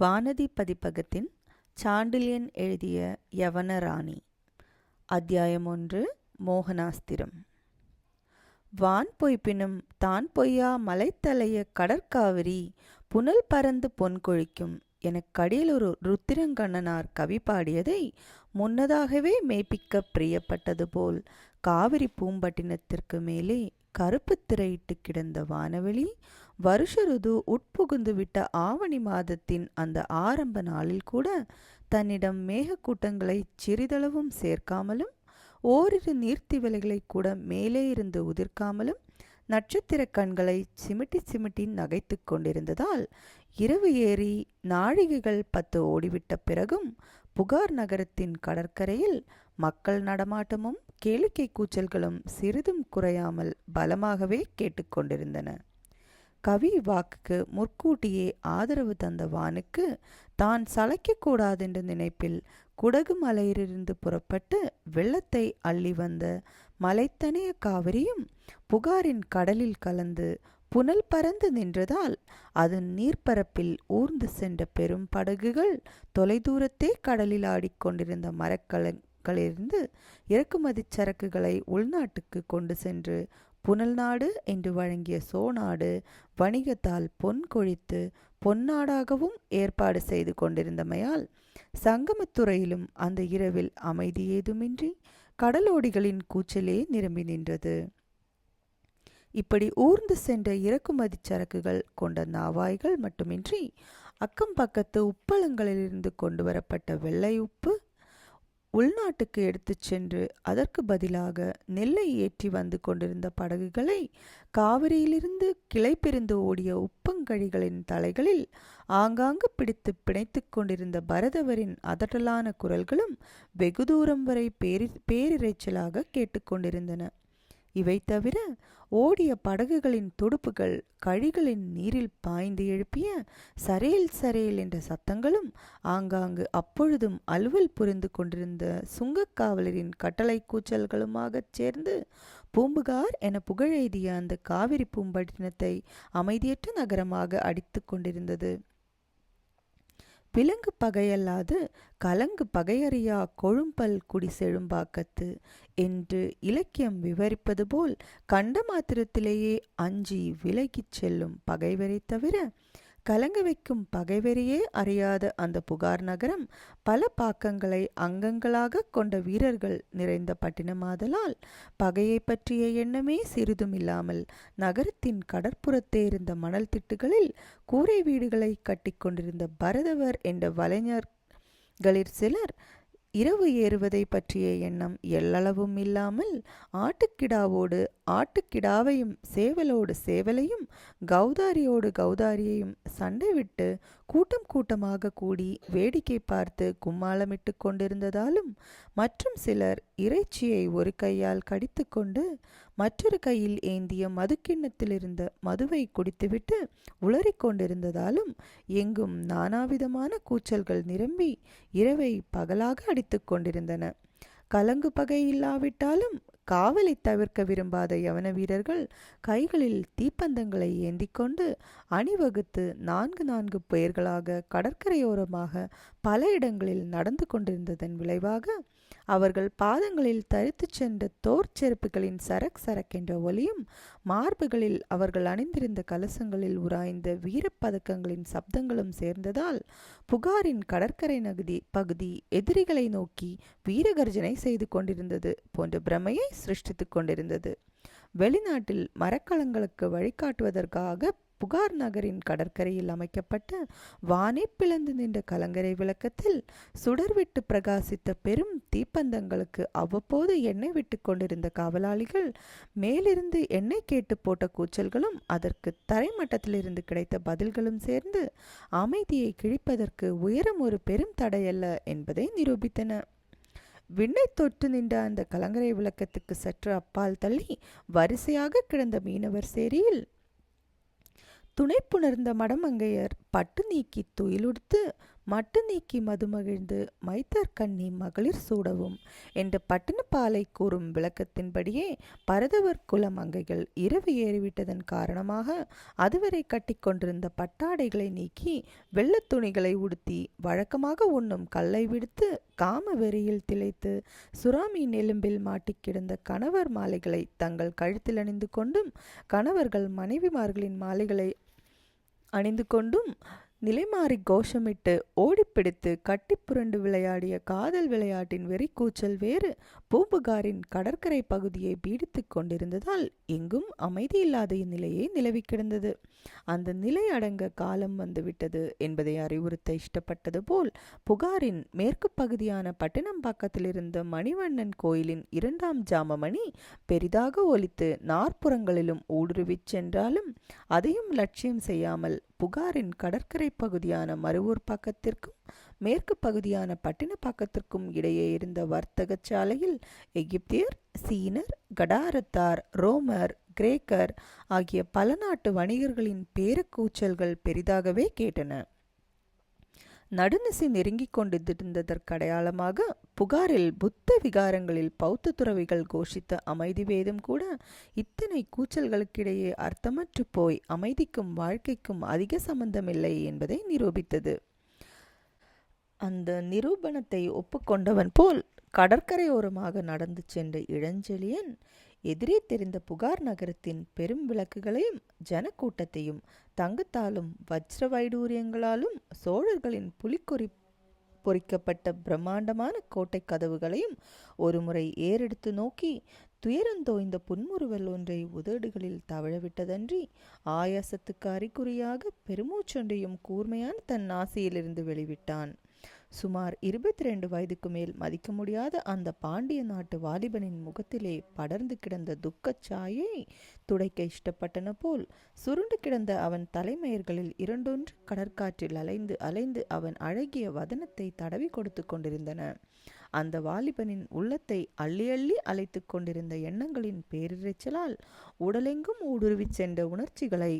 வானதி பதிப்பகத்தின் சாண்டில்யன் எழுதிய யவனராணி அத்தியாயம் ஒன்று மோகனாஸ்திரம். வான் பொய்ப்பினும் தான் பொய்யா மலைத்தலைய கடற்காவிரி புனல் பறந்து பொன் கொழிக்கும் எனக் ஒரு ருத்திரங்கண்ணனார் கவி பாடியதை முன்னதாகவே மெய்ப்பிக்க பிரியப்பட்டது போல் காவிரி பூம்பட்டினத்திற்கு மேலே கருப்பு திரையிட்டு கிடந்த வானவெளி வருஷ ருது உட்புகுந்து விட்ட ஆவணி மாதத்தின் அந்த ஆரம்ப நாளில் கூட தன்னிடம் மேகக்கூட்டங்களை சிறிதளவும் சேர்க்காமலும் ஓரிரு நீர்த்திவலைகளை கூட மேலே இருந்து உதிர்க்காமலும் நட்சத்திர கண்களை சிமிட்டி சிமிட்டி நகைத்து கொண்டிருந்ததால் இரவு ஏறி நாழிகைகள் பத்து ஓடிவிட்ட பிறகும் புகார் நகரத்தின் கடற்கரையில் மக்கள் நடமாட்டமும் கேளிக்கை கூச்சல்களும் சிறிதும் குறையாமல் பலமாகவே கேட்டுக்கொண்டிருந்தன கவி வாக்குக்கு முற்கூட்டியே ஆதரவு தந்த வானுக்கு தான் சளைக்கக்கூடாதென்ற நினைப்பில் குடகு மலையிலிருந்து புறப்பட்டு வெள்ளத்தை அள்ளி வந்த மலைத்தனைய காவிரியும் புகாரின் கடலில் கலந்து புனல் பறந்து நின்றதால் அதன் நீர்ப்பரப்பில் ஊர்ந்து சென்ற பெரும் படகுகள் தொலைதூரத்தே கடலில் ஆடிக்கொண்டிருந்த பொருட்களிலிருந்து இறக்குமதி சரக்குகளை உள்நாட்டுக்கு கொண்டு சென்று புனல் நாடு என்று வழங்கிய சோநாடு வணிகத்தால் பொன் கொழித்து பொன்னாடாகவும் ஏற்பாடு செய்து கொண்டிருந்தமையால் சங்கமத்துறையிலும் அந்த இரவில் அமைதி ஏதுமின்றி கடலோடிகளின் கூச்சலே நிரம்பி நின்றது. இப்படி ஊர்ந்து சென்ற இறக்குமதி சரக்குகள் கொண்ட நாவாய்கள் மட்டுமின்றி அக்கம் பக்கத்து உப்பளங்களிலிருந்து கொண்டு வரப்பட்ட வெள்ளை உப்பு உள்நாட்டுக்கு எடுத்துச் சென்று அதற்கு பதிலாக நெல்லை ஏற்றி வந்து கொண்டிருந்த படகுகளை காவிரியிலிருந்து கிளை பிரிந்து ஓடிய உப்பங்கழிகளின் தலைகளில் ஆங்காங்கு பிடித்து பிணைத்து கொண்டிருந்த பரதவரின் அதட்டலான குரல்களும் வெகு தூரம் வரை பேரி பேரிரைச்சலாக கேட்டுக்கொண்டிருந்தன இவை தவிர ஓடிய படகுகளின் துடுப்புகள் கழிகளின் நீரில் பாய்ந்து எழுப்பிய சரேல் சரேல் என்ற சத்தங்களும் ஆங்காங்கு அப்பொழுதும் அலுவல் புரிந்து கொண்டிருந்த சுங்கக்காவலரின் கட்டளை கூச்சல்களுமாகச் சேர்ந்து பூம்புகார் என புகழெய்திய அந்த காவிரி பூம்பட்டினத்தை அமைதியற்ற நகரமாக அடித்து கொண்டிருந்தது. விலங்கு பகையல்லாது கலங்கு பகையறியா கொழும்பல் குடி செழும்பாக்கத்து என்று இலக்கியம் விவரிப்பது போல் கண்ட மாத்திரத்திலேயே அஞ்சி விலகிச் செல்லும் பகைவரை தவிர கலங்க வைக்கும் பகைவரையே அறியாத அந்த புகார் நகரம் பல பாக்கங்களை அங்கங்களாக கொண்ட வீரர்கள் நிறைந்த பட்டினமாதலால் பகையை பற்றிய எண்ணமே சிறிதும் இல்லாமல் நகரத்தின் கடற்புறத்தே இருந்த மணல் திட்டுகளில் கூரை வீடுகளை கட்டிக்கொண்டிருந்த பரதவர் என்ற வலைஞர்களில் சிலர் இரவு ஏறுவதை பற்றிய எண்ணம் எல்லளவும் இல்லாமல் ஆட்டுக்கிடாவோடு ஆட்டுக்கிடாவையும் சேவலோடு சேவலையும் கௌதாரியோடு கௌதாரியையும் சண்டை விட்டு கூட்டம் கூட்டமாக கூடி வேடிக்கை பார்த்து கும்மாளமிட்டு கொண்டிருந்ததாலும் மற்றும் சிலர் இறைச்சியை ஒரு கையால் கடித்து கொண்டு மற்றொரு கையில் ஏந்திய மதுக்கிண்ணத்திலிருந்த மதுவை குடித்துவிட்டு உளறிக் கொண்டிருந்ததாலும் எங்கும் நானாவிதமான கூச்சல்கள் நிரம்பி இரவை பகலாக அடித்து கொண்டிருந்தன. கலங்கு பகை இல்லாவிட்டாலும் காவலை தவிர்க்க விரும்பாத யவன வீரர்கள் கைகளில் தீப்பந்தங்களை ஏந்திக்கொண்டு அணிவகுத்து நான்கு நான்கு பெயர்களாக கடற்கரையோரமாக பல இடங்களில் நடந்து கொண்டிருந்ததன் விளைவாக அவர்கள் பாதங்களில் தரித்துச் சென்ற தோர் செருப்புகளின் சரக் சரக்கென்ற ஒலியும் மார்புகளில் அவர்கள் அணிந்திருந்த கலசங்களில் உராய்ந்த வீரப்பதக்கங்களின் சப்தங்களும் சேர்ந்ததால் புகாரின் கடற்கரை நகுதி பகுதி எதிரிகளை நோக்கி வீரகர்ஜனை செய்து கொண்டிருந்தது போன்ற பிரமையை சிருஷ்டித்துக் கொண்டிருந்தது. வெளிநாட்டில் மரக்கலங்களுக்கு வழிகாட்டுவதற்காக புகார் நகரின் கடற்கரையில் அமைக்கப்பட்ட வானே பிளந்து நின்ற கலங்கரை விளக்கத்தில் சுடர்விட்டு பிரகாசித்த பெரும் தீப்பந்தங்களுக்கு அவ்வப்போது எண்ணெய் விட்டு கொண்டிருந்த காவலாளிகள் மேலிருந்து எண்ணெய் கேட்டு போட்ட கூச்சல்களும் அதற்கு தரைமட்டத்திலிருந்து கிடைத்த பதில்களும் சேர்ந்து அமைதியை கிழிப்பதற்கு உயரம் ஒரு பெரும் தடையல்ல என்பதை நிரூபித்தன. விண்ணை தொட்டு நின்ற அந்த கலங்கரை விளக்கத்துக்கு சற்று அப்பால் தள்ளி வரிசையாக கிடந்த மீனவர் சேரியில் துணை புணர்ந்த மடமங்கையர் பட்டு நீக்கி துயிலுடுத்து மட்டு நீக்கி மதுமகிழ்ந்து மைத்தர் கண்ணி மகளிர் சூடவும் என்று பட்டினப்பாலை கூறும் விளக்கத்தின்படியே பரதவர் குல மங்கைகள் இரவு ஏறிவிட்டதன் காரணமாக அதுவரை கட்டிக்கொண்டிருந்த பட்டாடைகளை நீக்கி வெள்ளத் துணிகளை உடுத்தி வழக்கமாக உண்ணும் கல்லை விடுத்து காம வெறியில் திளைத்து சுறாமி எலும்பில் மாட்டிக் கிடந்த கணவர் மாலைகளை தங்கள் கழுத்தில் அணிந்து கொண்டும் கணவர்கள் மனைவிமார்களின் மாலைகளை அணிந்து கொண்டும் நிலைமாறி கோஷமிட்டு ஓடிப்பிடித்து கட்டிப்புரண்டு விளையாடிய காதல் விளையாட்டின் வெறிக்கூச்சல் வேறு பூம்புகாரின் கடற்கரை பகுதியை பீடித்துக் கொண்டிருந்ததால் எங்கும் அமைதியில்லாத இந்நிலையே நிலவி கிடந்தது. அந்த நிலை அடங்க காலம் வந்துவிட்டது என்பதை அறிவுறுத்த இஷ்டப்பட்டது போல் புகாரின் மேற்கு பகுதியான பட்டினம்பாக்கத்தில் இருந்த மணிவண்ணன் கோயிலின் இரண்டாம் ஜாம மணி பெரிதாக ஒலித்து நாற்புறங்களிலும் ஊடுருவிச் சென்றாலும் அதையும் லட்சியம் செய்யாமல் புகாரின் கடற்கரை பகுதியான மருவூர் பக்கத்திற்கும் மேற்கு பகுதியான பட்டினப்பாக்கத்திற்கும் இடையே இருந்த வர்த்தக சாலையில் எகிப்தியர் சீனர் கடாரத்தார் ரோமர் கிரேக்கர் ஆகிய பல நாட்டு வணிகர்களின் பேரக்கூச்சல்கள் பெரிதாகவே கேட்டன. நடுநிசை நெருங்கிக் கொண்டிருந்ததற்கடையாளமாக புகாரில் புத்த விகாரங்களில் பௌத்த துறவிகள் கோஷித்த அமைதி வேதம் கூட இத்தனை கூச்சல்களுக்கிடையே அர்த்தமற்று போய் அமைதிக்கும் வாழ்க்கைக்கும் அதிக சம்பந்தமில்லை என்பதை நிரூபித்தது. அந்த நிரூபணத்தை ஒப்புக்கொண்டவன் போல் கடற்கரையோரமாக நடந்து சென்ற இளஞ்செழியன் எதிரே தெரிந்த புகார் நகரத்தின் பெரும் விளக்குகளையும் ஜனக்கூட்டத்தையும் தங்கத்தாலும் வஜ்ர வைடூரியங்களாலும் சோழர்களின் புலிக்கொறி பொறிக்கப்பட்ட பிரம்மாண்டமான கோட்டை கதவுகளையும் ஒருமுறை ஏறெடுத்து நோக்கி துயரந்தோய்ந்த புன்முறுவல் ஒன்றை உதடுகளில் தவழவிட்டதன்றி ஆயாசத்துக்கு அறிகுறியாக பெருமூச்சொன்றையும் கூர்மையான தன் ஆசையிலிருந்து வெளிவிட்டான். சுமார் இருபத்தி ரெண்டு வயதுக்கு மேல் மதிக்க முடியாத அந்த பாண்டிய நாட்டு வாலிபனின் முகத்திலே படர்ந்து கிடந்த துக்கச் சாயை துடைக்க இஷ்டப்பட்டன போல் சுருண்டு கிடந்த அவன் தலைமையர்களில் இரண்டொன்று கடற்காற்றில் அலைந்து அலைந்து அவன் அழகிய வதனத்தை தடவி கொடுத்து கொண்டிருந்தன. அந்த வாலிபனின் உள்ளத்தை அள்ளி அள்ளி அழைத்து கொண்டிருந்த எண்ணங்களின் பேரிரைச்சலால் உடலெங்கும் ஊடுருவிச் சென்ற உணர்ச்சிகளை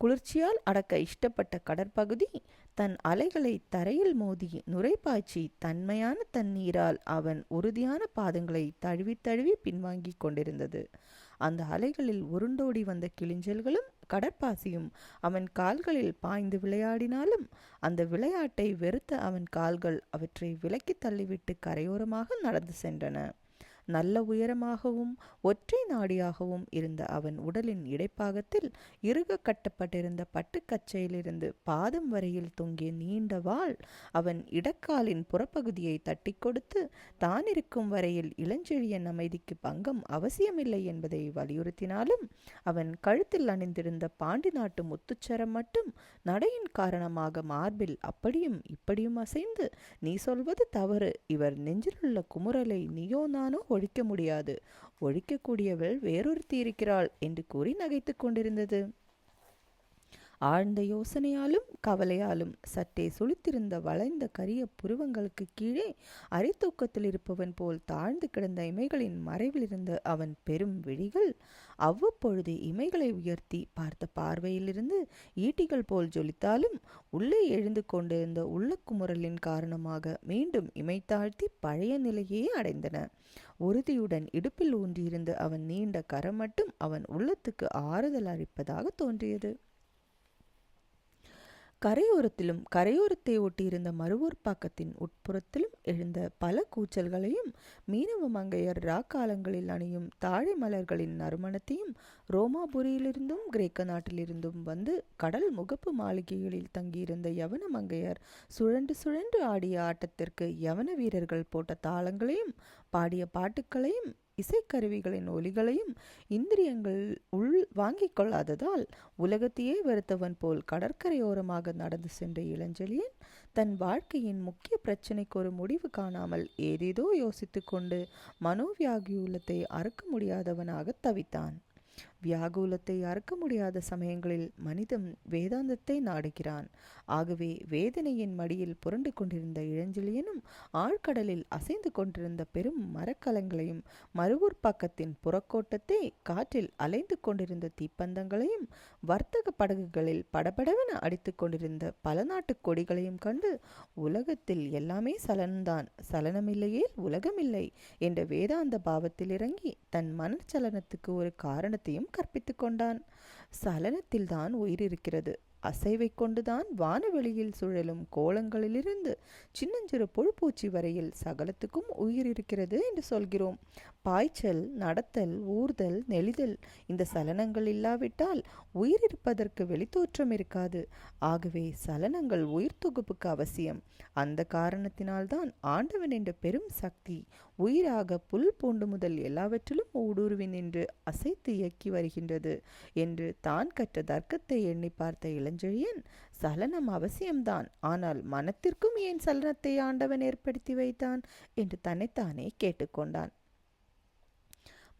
குளிர்ச்சியால் அடக்க இஷ்டப்பட்ட கடற்பகுதி தன் அலைகளை தரையில் மோதி நுரைப்பாய்ச்சி தன்மையான தண்ணீரால் அவன் உறுதியான பாதங்களை தழுவி தழுவி பின்வாங்கிக் கொண்டிருந்தது. அந்த அலைகளில் உருண்டோடி வந்த கிளிஞ்சல்களும் கடற்பாசியும் அவன் கால்களில் பாய்ந்து விளையாடினாலும் அந்த விளையாட்டை வெறுத்த அவன் கால்கள் அவற்றை விலக்கி தள்ளிவிட்டு கரையோரமாக நடந்து சென்றன. நல்ல உயரமாகவும் ஒற்றை நாடியாகவும் இருந்த அவன் உடலின் இடைப்பாகத்தில் இறுக கட்டப்பட்டிருந்த பட்டுக்கச்சையிலிருந்து பாதம் வரையில் தொங்கிய நீண்ட வாள் அவன் இடக்காலின் புறப்பகுதியை தட்டி கொடுத்து தான் இருக்கும் வரையில் இளஞ்செழியன் அமைதிக்கு பங்கம் அவசியமில்லை என்பதை வலியுறுத்தினாலும் அவன் கழுத்தில் அணிந்திருந்த பாண்டி நாட்டு முத்துச்சரம் மட்டும் நடையின் காரணமாக மார்பில் அப்படியும் இப்படியும் அசைந்து நீ சொல்வது தவறு. இவர் நெஞ்சிலுள்ள குமுறலை நீயோ நானோ ஒழிக்க முடியாது. ஒழிக்கக்கூடியவள் வேறொருத்தி இருக்கிறாள் என்று கூறி நகைத்துக் கொண்டிருந்தது. ஆழ்ந்த யோசனையாலும் கவலையாலும் சற்றே சுழித்திருந்த வளைந்த கரிய புருவங்களுக்கு கீழே அரைத்தூக்கத்தில் இருப்பவன் போல் தாழ்ந்து கிடந்த இமைகளின் மறைவிலிருந்த அவன் பெரும் விழிகள் அவ்வப்பொழுது இமைகளை உயர்த்தி பார்த்த பார்வையிலிருந்து ஈட்டிகள் போல் ஜொலித்தாலும் உள்ளே எழுந்து கொண்டிருந்த உள்ளக்குமுறலின் காரணமாக மீண்டும் இமை தாழ்த்தி பழைய நிலையே அடைந்தன. உறுதியுடன் இடுப்பில் ஊன்றியிருந்த அவன் நீண்ட கரம் மட்டும் அவன் உள்ளத்துக்கு ஆறுதல் அளிப்பதாக தோன்றியது. கரையோரத்திலும் கரையோரத்தை ஒட்டியிருந்த மறுவூர் பாக்கத்தின் உட்புறத்திலும் எழுந்த பல கூச்சல்களையும் மீனவ மங்கையர் ராக்காலங்களில் அணியும் தாழை மலர்களின் நறுமணத்தையும் ரோமாபுரியிலிருந்தும் கிரேக்க நாட்டிலிருந்தும் வந்து கடல் முகப்பு மாளிகைகளில் தங்கியிருந்த யவன மங்கையர் சுழன்று சுழன்று ஆடிய ஆட்டத்திற்கு யவன வீரர்கள் போட்ட தாளங்களையும் பாடிய பாட்டுக்களையும் இசைக்கருவிகளின் ஒலிகளையும் இந்திரியங்கள் உள் வாங்கிக் கொள்ளாததால் உலகத்தையே வெறுத்தவன் போல் கடற்கரையோரமாக நடந்து சென்ற இளஞ்செழியன் தன் வாழ்க்கையின் முக்கிய பிரச்சனைக்கு ஒரு முடிவு காணாமல் ஏதேதோ யோசித்து கொண்டு மனோவியாகியுள்ளத்தை அறுக்க முடியாதவனாக தவித்தான். வியாகுலத்தை அறுக்க முடியாத சமயங்களில் மனிதன் வேதாந்தத்தை நாடுகிறான். ஆகவே வேதனையின் மடியில் புரண்டு கொண்டிருந்த இளஞ்சிலியனும் ஆழ்கடலில் அசைந்து கொண்டிருந்த பெரும் மரக்கலங்களையும் மறுவூர் பக்கத்தின் புறக்கோட்டத்தை காற்றில் அலைந்து கொண்டிருந்த தீப்பந்தங்களையும் வர்த்தக படகுகளில் படபடவென அடித்து கொண்டிருந்த பல நாட்டு கொடிகளையும் கண்டு உலகத்தில் எல்லாமே சலனம்தான் சலனமில்லையே உலகமில்லை என்ற வேதாந்த பாவத்தில் இறங்கி தன் மனச்சலனத்துக்கு ஒரு காரணத்தையும் கற்பித்து கொண்டான். சலனத்தில்தான் உயிர் இருக்கிறது அசைவை கொண்டுதான் வானவெளியில் சுழலும் கோலங்களிலிருந்து சின்னஞ்சிறு புழுப்பூச்சி வரையில் சகலத்துக்கும் உயிர் இருக்கிறது என்று சொல்கிறோம். பாய்ச்சல் நடத்தல் ஊர்தல் நெளிதல் இந்த சலனங்கள் இல்லாவிட்டால் உயிர் இருப்பதற்கு வெளித்தோற்றம் இருக்காது. ஆகவே சலனங்கள் உயிர் தொகுப்புக்கு அவசியம். அந்த காரணத்தினால்தான் ஆண்டவன் என்ற பெரும் சக்தி உயிராக புல் பூண்டு முதல் எல்லாவற்றிலும் ஊடுருவி நின்று அசைத்து இயக்கி வருகின்றது என்று தான் கற்ற தர்க்கத்தை எண்ணி பார்த்த இளஞ்செழியன் சலனம் அவசியம்தான். ஆனால் மனத்திற்கும் ஏன் சலனத்தை ஆண்டவன் ஏற்படுத்தி வைத்தான்? என்று தன்னைத்தானே கேட்டுக்கொண்டான்.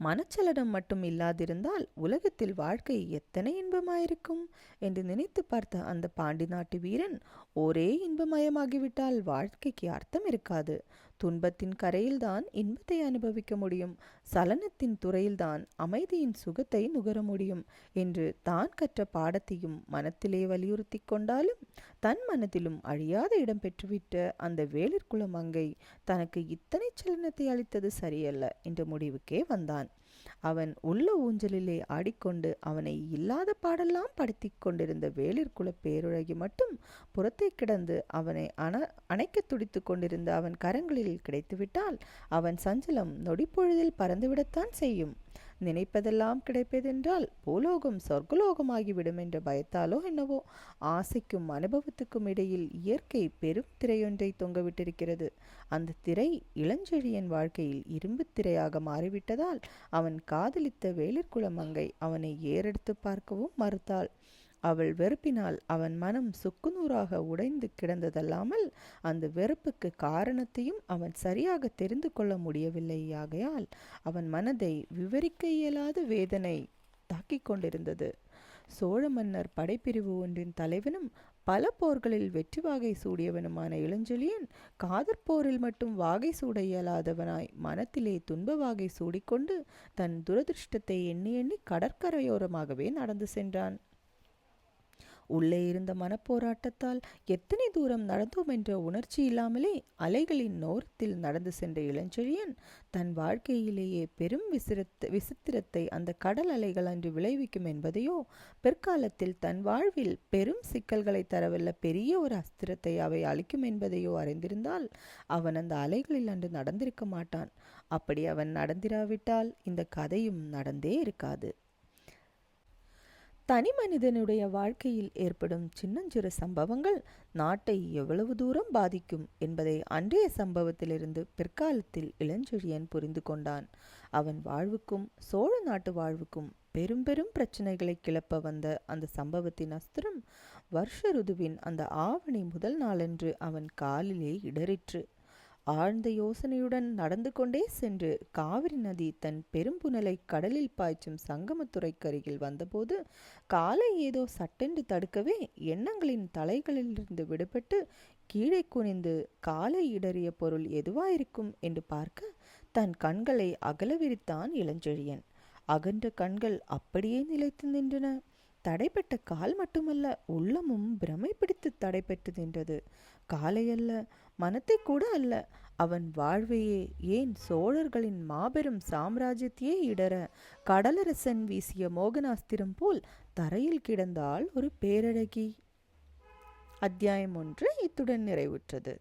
மனச்சலனம் மட்டும் இல்லாதிருந்தால் உலகத்தில் வாழ்க்கை எத்தனை இன்பமாயிருக்கும்? என்று நினைத்து பார்த்த அந்த பாண்டி நாட்டு வீரன் ஒரே இன்பமயமாகிவிட்டால் வாழ்க்கைக்கு அர்த்தம் இருக்காது. துன்பத்தின் கரையில்தான் இன்பத்தை அனுபவிக்க முடியும். சலனத்தின் துறையில்தான் அமைதியின் சுகத்தை நுகர முடியும் என்று தான் கற்ற பாடத்தையும் மனத்திலே வலியுறுத்தி கொண்டாலும் தன் மனதிலும் அழியாத இடம் பெற்றுவிட்ட அந்த வேளிற்குளம் அங்கை தனக்கு இத்தனை சலனத்தை அளித்தது சரியல்ல என்ற முடிவுக்கே வந்தான். அவன் உள்ள ஊஞ்சலிலே ஆடிக்கொண்டு அவனை இல்லாத பாடெல்லாம் படுத்தி கொண்டிருந்த வேளிற்குல பேருழகி மட்டும் புறத்தை கிடந்து அவனை அண அணைக்க துடித்து கொண்டிருந்த அவன் கரங்களில் கிடைத்துவிட்டால் அவன் சஞ்சலம் நொடிப்பொழுதில் பறந்துவிடத்தான் செய்யும். நினைப்பதெல்லாம் கிடைப்பதென்றால் பூலோகம் சொர்க்கலோகமாகிவிடும் என்ற பயத்தாலோ என்னவோ ஆசைக்கும் அனுபவத்துக்கும் இடையில் இயற்கை பெரும் திரையொன்றை தொங்கவிட்டிருக்கிறது. அந்த திரை இளஞ்செழியன் வாழ்க்கையில் இரும்பு திரையாக மாறிவிட்டதால் அவன் காதலித்த வேளிர்குல அவனை ஏறெடுத்து பார்க்கவும் மறுத்தாள். அவள் வெறுப்பினால் அவன் மனம் சுக்குநூறாக உடைந்து கிடந்ததல்லாமல் அந்த வெறுப்புக்கு காரணத்தையும் அவன் சரியாக தெரிந்து கொள்ள முடியவில்லையாகையால் அவன் மனதை விவரிக்க இயலாத வேதனை தாக்கிக் கொண்டிருந்தது. சோழ மன்னர் படைப்பிரிவு ஒன்றின் தலைவனும் பல போர்களில் வெற்றி வாகை சூடியவனுமான இளஞ்செழியன் காதற் போரில் மட்டும் வாகை சூட இயலாதவனாய் மனத்திலே துன்ப வாகை சூடிக்கொண்டு தன் துரதிருஷ்டத்தை எண்ணி எண்ணி கடற்கரையோரமாகவே நடந்து சென்றான். உள்ளே இருந்த மனப்போராட்டத்தால் எத்தனை தூரம் நடந்தோம் என்ற உணர்ச்சி இல்லாமலே அலைகளின் நோரத்தில் நடந்து சென்ற இளஞ்செழியன் தன் வாழ்க்கையிலேயே பெரும் விசிரத்த விசித்திரத்தை அந்த கடல் அலைகள் அன்று விளைவிக்கும் என்பதையோ பிற்காலத்தில் தன் வாழ்வில் பெரும் சிக்கல்களை தரவல்ல பெரிய ஒரு அஸ்திரத்தை அவை அளிக்கும் என்பதையோ அறிந்திருந்தால் அவன் அந்த அலைகளில் அன்று நடந்திருக்க மாட்டான். அப்படி அவன் நடந்திராவிட்டால் இந்த கதையும் நடந்தே இருக்காது. தனி மனிதனுடைய வாழ்க்கையில் ஏற்படும் சின்னஞ்சிறு சம்பவங்கள் நாட்டை எவ்வளவு தூரம் பாதிக்கும் என்பதை அன்றைய சம்பவத்திலிருந்து பிற்காலத்தில் இளஞ்செழியன் புரிந்து கொண்டான். அவன் வாழ்வுக்கும் சோழ நாட்டு வாழ்வுக்கும் பெரும் பெரும் பிரச்சனைகளை கிளப்ப வந்த அந்த சம்பவத்தின் அஸ்திரம் வருஷ ருதுவின் அந்த ஆவணி முதல் நாளன்று அவன் காலிலே இடறிற்று. ஆழ்ந்த யோசனையுடன் நடந்து கொண்டே சென்று காவிரி நதி தன் பெரும்புனலை கடலில் பாய்ச்சும் சங்கமத்துறைக்கருகில் வந்தபோது காலை ஏதோ சட்டென்று தடுக்கவே எண்ணங்களின் தலைகளிலிருந்து விடுபட்டு கீழே குனிந்து காலை இடறிய பொருள் எதுவாயிருக்கும் என்று பார்க்க தன் கண்களை அகலவிரித்தான் இளஞ்செழியன். அகன்ற கண்கள் அப்படியே நிலைத்து நின்றன. தடைப்பட்ட கால் மட்டுமல்ல உள்ளமும் பிரமை பிடித்து தடைப்பட்டு நின்றது காலையல்ல மனத்தை கூட அல்ல. அவன் வாழ்வையே ஏன் சோழர்களின் மாபெரும் சாம்ராஜ்யத்தையே இடர கடலரசன் வீசிய மோகனாஸ்திரம் போல் தரையில் கிடந்தால் ஒரு பேரழகி? அத்தியாயம் ஒன்று இத்துடன் நிறைவுற்றது.